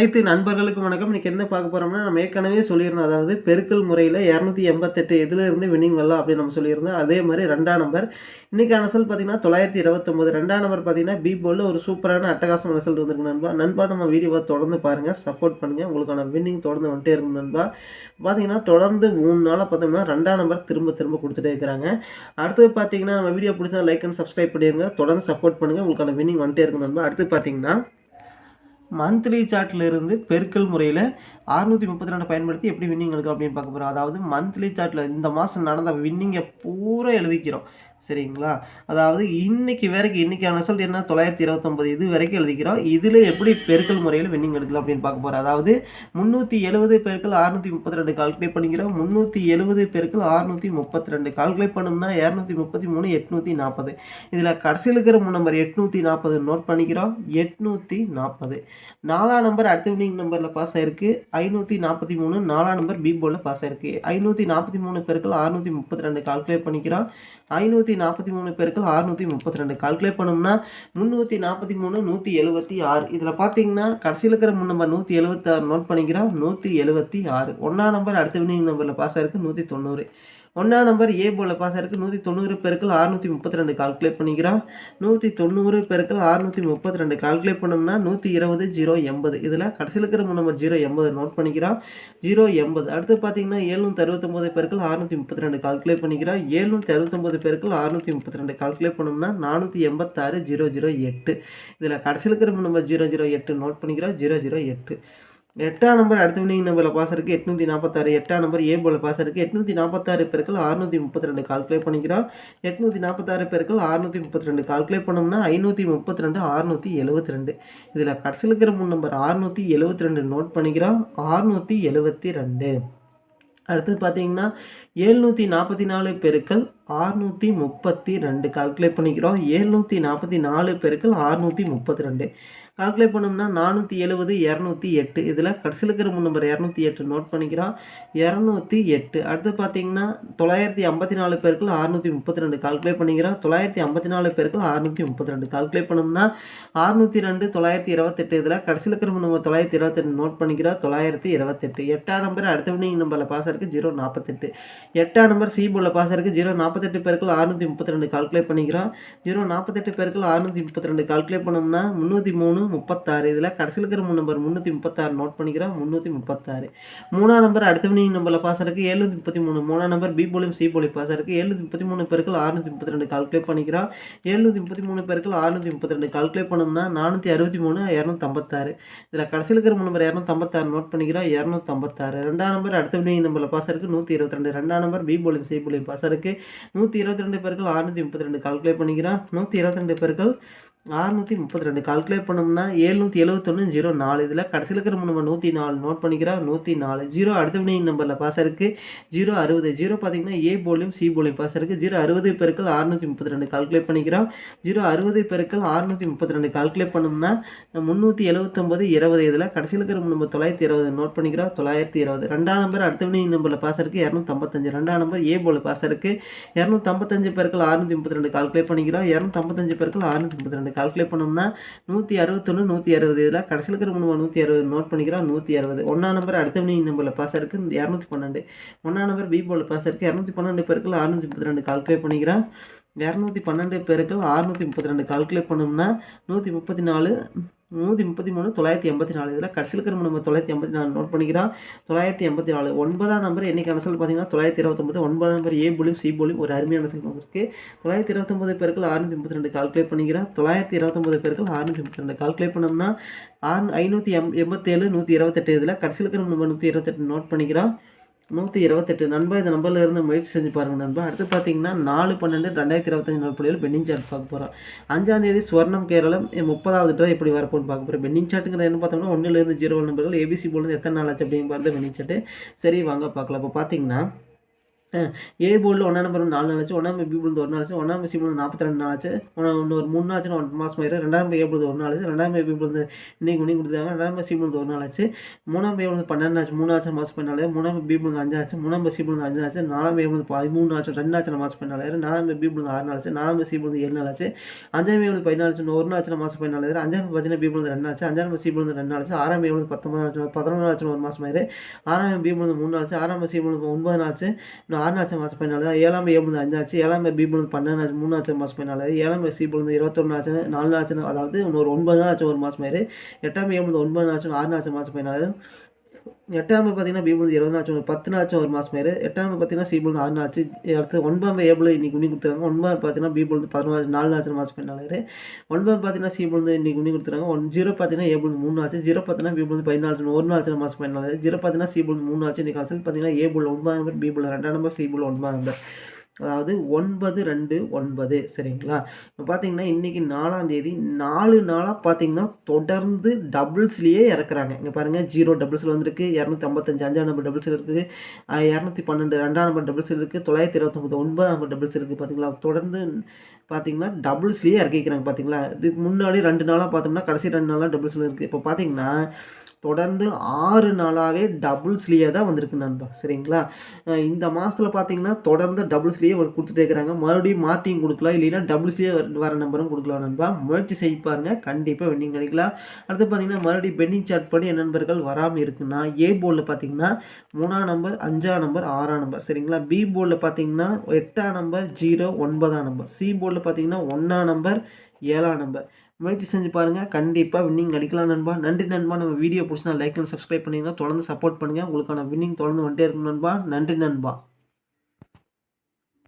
அனைத்து நண்பர்களுக்கும் வணக்கம். இன்றைக்கி என்ன பார்க்க போகிறோம்னா நம்ம ஏற்கனவே சொல்லியிருந்தோம். அதாவது பெருக்கல் முறையில் இரநூத்தி எண்பத்தெட்டு இதிலிருந்து வினிங் வின்னிங் வரலாம் அப்படின்னு நம்ம சொல்லியிருந்தோம். அதே மாதிரி ரெண்டாம் நம்பர். இன்றைக்கான ரிசல்ட் பார்த்தீங்கன்னா தொள்ளாயிரத்தி இருபத்தொம்போது. ரெண்டாம் நம்பர் பார்த்தீங்கன்னா பி போலில் ஒரு சூப்பரான அட்டகாசம் ரிசல்ட் வந்திருக்கு நண்பா. நண்பா நம்ம வீடியோவை தொடர்ந்து பாருங்கள் சப்போர்ட் பண்ணுங்கள் உங்களுக்கான வின்னிங் தொடர்ந்து வந்துட்டே இருக்கும் நண்பா. பார்த்தீங்கன்னா தொடர்ந்து மூணு நாளாக பார்த்தோம்னா ரெண்டாம் நம்பர் திரும்ப திரும்ப கொடுத்துட்டே இருக்கிறாங்க. அடுத்தது பார்த்தீங்கன்னா நம்ம வீடியோ பிடிச்சா லைக் அண்ட் சப்ஸ்கிரைப் பண்ணிடுங்க. தொடர்ந்து சப்போர்ட் பண்ணுங்கள் உங்களுக்கான வின்னிங் வந்துட்டே இருக்கும் நண்பா. அடுத்து பார்த்தீங்கன்னா மந்த்லி சார்ட்டில் இருந்து பெருக்கல் முறையில் அறுநூற்றி முப்பத்தி ரெண்டு பயன்படுத்தி எப்படி வின்னிங் எடுக்கும் அப்படின்னு பார்க்க போகிறோம் அதாவது மந்த்லி சார்ட்டில் இந்த மாதம் நடந்த வின்னிங்கை பூரா எழுதிக்கிறோம். சரிங்களா? அதாவது இன்னைக்கு வரைக்கும் இன்றைக்கான ரிசல்ட் என்ன? தொள்ளாயிரத்தி இருபத்தொம்பது இது வரைக்கும் எழுதிக்கிறோம். இதில் எப்படி பெருக்கல் முறையில் வின்னிங் எடுக்கலாம் அப்படின்னு பார்க்க போகிறோம் அதாவது முந்நூற்றி எழுபது பெருக்கள் அறுநூற்றி முப்பத்தி ரெண்டு கால்குலேட் பண்ணிக்கிறோம். முந்நூற்றி எழுபது பெருக்கள் அறுநூற்றி முப்பத்தி ரெண்டு கால்குலேட் பண்ணோம்னா இரநூத்தி முப்பத்தி மூணு எட்நூற்றி நாற்பது இதில் கடைசியில் இருக்கிற நம்பர் எட்நூற்றி நாற்பது நோட் பண்ணிக்கிறோம். எட்நூற்றி நாற்பது நாலாம் நம்பர் அடுத்த வினிங் நம்பரில் பாஸ் ஆயிருக்கு. ஐநூற்றி நாற்பத்தி மூணு நாலாம் நம்பர் பி போர்டில் பாஸ் ஆயிருக்கு. ஐநூற்றி நாற்பத்தி மூணு பேருக்கள் அறுநூற்றி முப்பத்தி ரெண்டு கால்குலேட் பண்ணிக்கிறோம். ஐநூற்றி நாற்பத்தி மூணு பேருக்கள் அறுநூற்றி முப்பத்தி ரெண்டு கால்குலேட் பண்ணோம்னா முந்நூற்றி நாற்பத்தி மூணு நூற்றி எழுபத்தி ஆறு. இதில் பார்த்தீங்கன்னா கடைசியில் இருக்கிற மூணு நம்பர் நூற்றி எழுபத்தாறு நோட் பண்ணிக்கிறோம். நூற்றி எழுபத்தி ஆறு. ஒன்றாம் நம்பர் அடுத்த வினிங் நம்பரில் பாஸ் ஆயிருக்கு நூற்றி தொண்ணூறு. ஒன்றாம் நம்பர் ஏ போல பாஸ் ஆயிருக்கு நூற்றி தொண்ணூறு பேருக்கள் அறுநூற்றி முப்பத்தி ரெண்டு கால்குலேட் பண்ணிக்கிறோம் நூற்றி தொண்ணூறு பேருக்கள் அறுநூற்றி முப்பத்தி ரெண்டு கால்குலேட் பண்ணோம்னா நூற்றி இருபது ஜீரோ எண்பது. இதில் கடைசியில் இருக்கிற நம்பர் ஜீரோ எண்பது நோட் பண்ணிக்கிறோம் ஜீரோ எண்பது. அடுத்து பார்த்தீங்கன்னா ஏழ்நூற்றி அறுபத்தொம்போது பேருக்கள் அறுநூற்றி முப்பத்தி ரெண்டு கால்குலேட் பண்ணிக்கிறோம் ஏழ்நூற்றி அறுபத்தொம்போது பேருக்கள் அறுநூற்றி முப்பத்தி ரெண்டு கால்குலேட் பண்ணோம்னா நானூற்றி எண்பத்தாறு ஜீரோ ஜீரோ எட்டு. இதில் கடைசியில் இருக்கிற நம்பர் ஜீரோ ஜீரோ எட்டு நோட் பண்ணிக்கிறோம் ஜீரோ ஜீரோ எட்டு. எட்டாம் நம்பர் அடுத்த வினிங் நம்பரில் பாஸ் இருக்குது எட்நூற்றி நாற்பத்தாறு எட்டாம் நம்பர் ஏ போல் பாஸ் இருக்குது எட்நூற்றி நாற்பத்தாறு பெருக்கள் அறுநூற்றி முப்பத்தி ரெண்டு கால்குலேட் பண்ணிக்கிறோம். எட்நூற்றி நாற்பத்தாறு பெருக்கள் அறுநூற்றி முப்பத்தி ரெண்டு கால்குலேட் பண்ணோம்னா ஐநூற்றி முப்பத்தி ரெண்டு அறுநூற்றி எழுபத்தி ரெண்டு இதில் கடைசியில் இருக்கிற மூணு நம்பர் அறுநூற்றி எழுபத்தி ரெண்டு நோட் பண்ணிக்கிறோம். அறுநூற்றி எழுபத்தி ரெண்டு அடுத்தது பார்த்தீங்கன்னா ஏழ்நூற்றி நாற்பத்தி நாலு பெருக்கள் ஆறுநூற்றி முப்பத்தி ரெண்டு கால்குலேட் பண்ணிக்கிறோம். ஏழ்நூற்றி நாற்பத்தி நாலு பெருக்கள் ஆறுநூற்றி முப்பத்தி ரெண்டு கால்குலேட் பண்ணோம்னா நானூற்றி எழுபது இரநூத்தி எட்டு. இதில் கடைசியில் இருக்கிற மூணு நம்பர் இரநூத்தி எட்டு நோட் பண்ணிக்கிறோம். இரநூத்தி எட்டு. அடுத்து பார்த்தீங்கன்னா தொள்ளாயிரத்தி ஐம்பத்தி நாலு பேருக்குள் அறுநூற்றி முப்பத்தி ரெண்டு கால்குலேட் பண்ணிக்கிறோம். தொள்ளாயிரத்தி ஐம்பத்தி நாலு பேருக்குள் அறுநூற்றி முப்பத்தி ரெண்டு கால்குலேட் பண்ணோம்னா அறுநூற்றி ரெண்டு தொள்ளாயிரத்தி இருபத்தெட்டு. இதில் கடைசியில் இருக்கிற மூணு நம்பர் தொள்ளாயிரத்தி இருபத்தெட்டு நோட் பண்ணிக்கிறோம். தொள்ளாயிரத்தி இருபத்தெட்டு. எட்டாம் நம்பர் அடுத்த வினிங் நம்பரில் பாஸ் இருக்குது ஜீரோ நாற்பத்தெட்டு எட்டாம் நம்பர் சி போல பாஸ் இருக்குது ஜீரோ நாற்பத்தெட்டு பேருக்குள் அறுநூற்றி முப்பத்தி ரெண்டு கால்குலேட் பண்ணிக்கிறோம். ஜீரோ நாற்பத்தெட்டு பேருக்குள் அறுநூற்றி முப்பத்தி ரெண்டு கால்குலேட் பண்ணோம்னா முந்நூற்றி மூணு முப்பத்தாறு. இதில் கடைசியில் இருக்கிற மூணு நம்பர் முந்நூற்றி முப்பத்தாறு நோட் பண்ணிக்கிறோம் முந்நூற்றி முப்பத்தாறு. மூணாம் நம்பர் அடுத்த நம்பரில் பாஸ் இருக்குது எழுநூற்றி முப்பத்தி மூணு. மூணாம் நம்பர் பி போலியும் சி போலியும் பாஸ் இருக்குது எழுநூற்றி முப்பத்தி மூணு பேருக்கு அறுநூற்றி முப்பத்தி ரெண்டு கால்குலேட் பண்ணிக்கிறோம். எழுநூற்றி முப்பத்தி மூணு பேருக்கு அறுநூற்றி முப்பத்தி ரெண்டு கால்குலேட் பண்ணோம்னா நானூற்றி அறுபத்தி மூணு இரநூத்தம்பத்தாறு. இதில் கடைசியில் இருக்கிற மூணு நம்பர் இரநூத்தம்பத்தாறு நோட் பண்ணிக்கிறோம். இரநூத்தம்பத்தாறு. ரெண்டாம் நம்பர் அடுத்த நம்பரில் பாஸ் இருக்குது நூற்றி இருபத்தி ரெண்டு ரெண்டாம் நம்பர் பி போலியும் சி போலியும் பாஸ் இருக்குது நூற்றி இருபத்தி ரெண்டு பேருக்கு அறுநூற்றி முப்பத்தி ரெண்டு கால்குலேட் பண்ணிக்கிறோம். நூற்றி இருபத்தி ரெண்டு பேருக்கு அறுநூற்றி முப்பத்தி ரெண்டு. கால்குலேட் பண்ணோம்னா ஏழ்நூற்றி எழுபத்தொன்று ஜீரோ நாலு இதில் கடைசியில் இருக்கிற நம்ம நூற்றி நாலு. நோட் பண்ணிக்கிறோம் நூற்றி நாலு. ஜீரோ அடுத்த வினிங் நம்பரில் பாஸ் இருக்குது ஜீரோ அறுபது. ஜீரோ பார்த்தீங்கன்னா ஏ போலியும் சி போலியும் பாஸ் இருக்குது ஜீரோ அறுபது பெருக்கள் அறுநூற்றி முப்பத்தி ரெண்டு. கால்குலேட் பண்ணிக்கிறோம். ஜீரோ அறுபது பெருக்கள் அறுநூற்றி முப்பத்தி ரெண்டு. கால்குலேட் பண்ணோம்னா முந்நூற்றி எழுபத்தொம்பது இருபது. இதில் கடைசியில் இருக்கிற நம்ம தொள்ளாயிரத்தி இருபது. நோட் பண்ணிக்கிறோம் தொள்ளாயிரத்தி இருபது. ரெண்டாம் நம்பர் அடுத்த வினிங் நம்பரில் பாஸ் இருக்குது இரநூத்தம்பத்தஞ்சு. ரெண்டாம் நம்பர் ஏ போல் பாஸ் இருக்குது இரநூத்தம்பத்தஞ்சு பெருக்கள் அறுநூற்றி முப்பத்தி ரெண்டு. கால்குலேட் பண்ணிக்கிறோம். இரநூத்தம்பத்தஞ்சு பெருக்கள் அறுநூற்றி முப்பத்தி ரெண்டு. கால்குலேட் பண்ணோம்னா நூற்றி அறுபத்தொன்று நூற்றி அறுபது. இதில் கடைசியில் இருக்கிற மூணு நூற்றி அறுபது நோட் பண்ணிக்கிறோம் நூற்றி அறுபது. ஒன்றாம் நம்பர் அடுத்த மணி நம்பரில் பாஸ் இருக்குது இரநூத்தி பன்னெண்டு. ஒன்றாம் நம்பர் பி போல். பாஸ் இருக்குது இரநூத்தி பன்னெண்டு பேருக்குள்ள அறுநூற்றி முப்பத்தி ரெண்டு கால்குலேட் பண்ணிக்கிறோம். இரநூத்தி பன்னெண்டு பேருக்கள் அறுநூற்றி முப்பத்தி ரெண்டு கால்குலேட் பண்ணோம்னா நூற்றி முப்பத்தி நாலு நூற்றி முப்பத்தி மூணு தொள்ளாயிரத்தி எண்பத்தி நாலு. இதில் கடைசியில் இருக்கிற நம்ம தொள்ளாயிரத்தி எண்பத்தி நாலு நோட் பண்ணிக்கிறோம். தொள்ளாயிரத்தி எண்பத்தி நாலு ஒன்பதாம் நம்பர் என்னைக்கு அனசல் பார்த்தீங்கன்னா தொள்ளாயிரத்தி இருபத்தொம்பது ஒன்பதாம் நம்பர் ஏ போலியும் சி போலியும் ஒரு அருமையான சங்கம் இருக்குது தொள்ளாயிரத்தி இருபத்தொம்பது பேருக்கு ஆறுநூற்றி முப்பத்தி ரெண்டு கால்குலேட் பண்ணிக்கிறோம். தொள்ளாயிரத்தி இருபத்தொம்பது பேருக்கு ஆறுநூற்றி முப்பத்தி ரெண்டு கால்குலேட் பண்ணோம்னா ஆறு ஐநூற்றி எம் எண்பத்தேழு நூற்றி இருபத்தெட்டு. இதில் கடைசியில் இருக்கிற நம்ம நூற்றி இருபத்தெட்டு நோட் பண்ணிக்கிறோம். நூற்றி இருபத்தெட்டு. நண்பா இந்த நம்பரில் இருந்து முயற்சி செஞ்சு பாருங்கள் நண்பா. அடுத்து பார்த்தீங்கன்னா நாலு பன்னெண்டு ரெண்டாயிரத்தி இருபத்தஞ்சு நாள் புள்ளியில் பெண்டிங் சார்ட் பார்க்க போகிறோம் அஞ்சாந்தேதி ஸ்வர்ணம் கேரளம் முப்பதாவது ட்ரா எப்படி வரப்போன்னு பார்க்க போகிறோம் பெண்ணிங் சார்ட்டுங்கிறது என்ன பார்த்தோம்னா ஒன்றுலேருந்து ஜீரோ நம்பர்கள் ஏபிசி போலேருந்து எத்தனை நாள் ஆச்சு அப்படிங்கிறது பெண்ணிங் சார்ட்டு சரி வாங்க பார்க்கலாம். இப்போ பார்த்தீங்கன்னா ஏ போர்டில் ஒன்றா நம்பர் நாலு நாள் ஆச்சு ஒன்றாம் பி போர்டு ஒரு நாள் ஆச்சு ஒன்றாம் சி போர்டு நாற்பத்தி ரெண்டு நாள் ஆச்சு ஒன்று இன்னொரு மூணு நாள் ஆச்சு ஒன்று மாதம் ஆயிரும் ரெண்டாம் ஏ போர்டு ஒரு நாள் ஆச்சு ரெண்டாம் பி போர்டு இன்னைக்கு மணி கொடுத்தாங்க ரெண்டாயிரம் சி போர்டு ஒரு நாள் ஆச்சு மூணாம் பி போர்டு பன்னெண்டு ஆச்சு மூணு ஆச்சு மாதம் பண்ணாலே மூணாம் பி போர்டு அஞ்சு ஆச்சு மூணாம் சி போர்டு அஞ்சு ஆச்சு நாலாம் பி போர்டு பதிமூணு ஆச்சு ரெண்டு ஆச்சு மாதம் பதினாலாயிரம் நாலாம் பி போர்டு ஆறு நாள் ஆச்சு நாலாம் சி போர்டு ஏழு நாள் ஆச்சு அஞ்சாம் பி போர்டு பதினாலு ஆச்சு ஒரு நாள் ஆச்சு மாதம் பண்ணாலே அஞ்சாம் பார்த்தீங்கன்னா பி போர்டு ரெண்டு ஆச்சு அஞ்சாம் சி போர்டு ரெண்டு நாள் ஆச்சு ஆறாம் பி போர்டு பத்தொன்பது ஆச்சு பதினொன்று ஆச்சு ஒரு மாதம் ஆயிரு ஆறாம் பி போர்டு மூணு ஆச்சு ஆறாம் சி போர்டு ஒன்பது ஆச்சு இன்னும் ஆறு ஆச்சு மாதம் பதினாலு ஏழாம் ஏ போர்டு அஞ்சாச்சு ஏழாம் பி போர்டு பன்னெண்டாச்சு ஆச்சு மூணு மாதம் ஃபைனல் ஏழாம் சி போர்டு இருபத்தொன்று ஆச்சு நாலு நாச்சு அதாவது இன்னொரு ஒன்பது நாள் ஆச்சு ஒரு மாதம் ஆயிரு எட்டாம் ஏ போர்டு ஒன்பது ஆச்சு ஆறு நாச்சு மாதம் ஃபைனல் எட்டாம் பார்த்தீங்கன்னா பி போர்டு இருபது நாச்சு ஒரு பத்து நாச்சும் ஒரு மாதம் மாரி எட்டாம் பார்த்தீங்கன்னா சி போர்டு ஆறு நாச்சு. அடுத்து ஒன்பதாம் ஏ இன்னைக்கு உண்ணி கொடுத்துருக்காங்க. ஒன்பது பார்த்தீங்கன்னா பி போர்டு பதினொன்று நாலு நாச்சு மாதம் பண்ணாலே ஒன்பது பார்த்தீங்கன்னா சி போர்டு இன்னைக்கு உண்ணி கொடுத்துருக்காங்க. ஒன் ஜீரோ பார்த்தீங்கன்னா ஏ மூணு ஆச்சு ஜீரோ பார்த்தீங்கன்னா பி பதினாலு ஒரு நாள் மாதம் பண்ணாலே ஜீரோ பார்த்தீங்கன்னா சி மூணு ஆச்சு இன்னைக்கு அசல் பார்த்தீங்கன்னா ஏ போர்டு ஒன்பதாம் நம்பர் பி ரெண்டாம் நம்பர் சி போர்டு ஒன்பதாம் நம்பர். அதாவது ஒன்பது ரெண்டு ஒன்பது சரிங்களா? இப்போ பார்த்தீங்கன்னா இன்றைக்கி நாலாம் தேதி நாலு நாளாக பார்த்தீங்கன்னா தொடர்ந்து டபுள்ஸ்லேயே இறக்குறாங்க. இங்கே பாருங்கள் ஜீரோ டபுள்ஸில் வந்திருக்கு இரநூத்தி ஐம்பத்தஞ்சு அஞ்சாம் நம்பர் டபுள்ஸ் இருக்குது இரநூத்தி பன்னெண்டு ரெண்டாம் நம்பர் டபுள்ஸ் இருக்குது தொள்ளாயிரத்தி இருபத்தொம்பது ஒன்பதாம் நம்பர் டபுள்ஸ் இருக்குது பார்த்தீங்களா தொடர்ந்து பார்த்தீங்கன்னா டபுள்ஸ்லேயே இறக்கிக்கிறாங்க பார்த்தீங்களா இதுக்கு முன்னாடி ரெண்டு நாளாக பார்த்தோம்னா கடைசி ரெண்டு நாளாக டபுள்ஸில் இருக்குது இப்போ பார்த்தீங்கன்னா தொடர்ந்து ஆறு நாளாகவே டபுள்ஸ்லேயே தான் வந்திருக்கு நண்பா சரிங்களா? இந்த மாதத்தில் பார்த்தீங்கன்னா தொடர்ந்து டபுள்ஸ்லேயே கொடுத்துட்டே இருக்கிறாங்க மறுபடியும் மாற்றியும் கொடுக்கலாம். இல்லைன்னா டபுள்ஸே வர நம்பரும் கொடுக்கலாம் நண்பா. முயற்சி செய்ய பாருங்க. கண்டிப்பாக வெண்டிங் கிடைக்கலாம் அடுத்து பார்த்தீங்கன்னா மறுபடியும் பெண்டிங் சார்ட் படி என் நண்பர்கள் வராமல் இருக்குன்னா ஏ போர்டில் பார்த்தீங்கன்னா மூணாம் நம்பர் அஞ்சாம் நம்பர் ஆறாம் நம்பர் சரிங்களா? பி போர்டில் பார்த்தீங்கன்னா எட்டாம் நம்பர் ஜீரோ ஒன்பதாம் நம்பர் சி போர்டில் பார்த்தீங்கன்னா ஒன்றாம் நம்பர் ஏழாம் நம்பர் முயற்சி செஞ்சு பாருங்கள் கண்டிப்பாக வின்னிங் அடிக்கலாம் நண்பா. நன்றி நண்பா. நம்ம வீடியோ பிடிச்சினா லைக் அண்ட் சப்ஸ்கிரைப் பண்ணிங்கன்னா தொடர்ந்து சப்போர்ட் பண்ணுங்கள் உங்களுக்கான வின்னிங் தொடர்ந்து வந்துட்டே இருக்கும் நண்பா. நன்றி நண்பா.